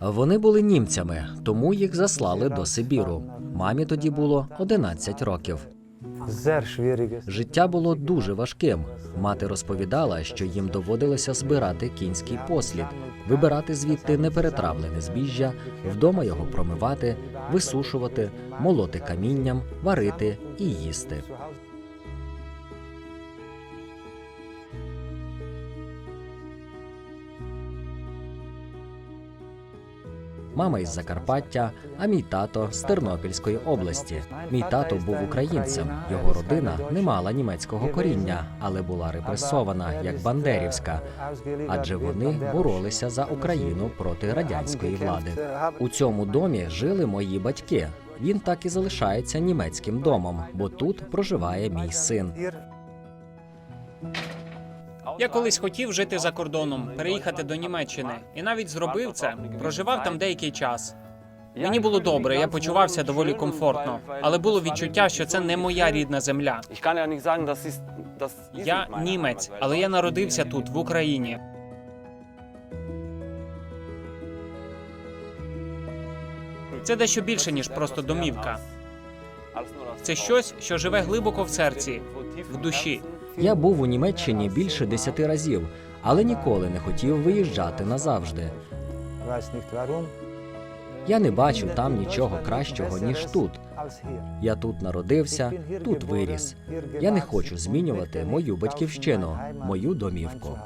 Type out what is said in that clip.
Вони були німцями, тому їх заслали до Сибіру. Мамі тоді було 11 років. Життя було дуже важким. Мати розповідала, що їм доводилося збирати кінський послід, вибирати звідти неперетравлене збіжжя, вдома його промивати, висушувати, молоти камінням, варити і їсти. Мама із Закарпаття, а мій тато з Тернопільської області. Мій тато був українцем. Його родина не мала німецького коріння, але була репресована як бандерівська, адже вони боролися за Україну проти радянської влади. У цьому домі жили мої батьки. Він так і залишається німецьким домом, бо тут проживає мій син. Я колись хотів жити за кордоном, переїхати до Німеччини, і навіть зробив це. Проживав там деякий час. Мені було добре, я почувався доволі комфортно, але було відчуття, що це не моя рідна земля. Я німець, але я народився тут, в Україні. Це дещо більше ніж просто домівка. Це щось, що живе глибоко в серці, в душі. Я був у Німеччині більше десяти разів, але ніколи не хотів виїжджати назавжди. Я не бачу там нічого кращого ніж тут. Я тут народився, тут виріс. Я не хочу змінювати мою батьківщину, мою домівку.